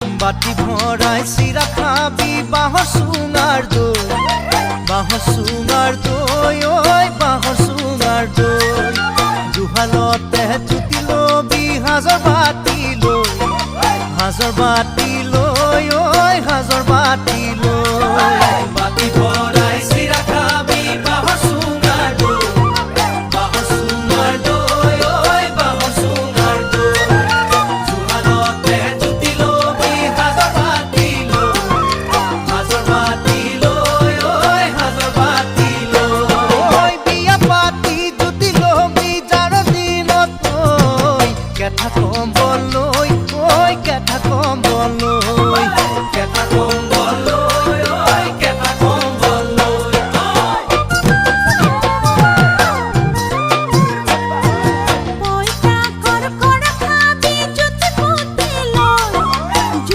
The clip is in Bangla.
বাটি ভরাই সিরা খাবি, বাহ সুঙার দই, বাহ সুঙার দৈ ওই বাহ সুঙার দই। জুহালতে জুতি লবি সাজৰ বাতি লই সাজৰ বাতি লৈ ওই ভৰাই ব্যথা তো বলল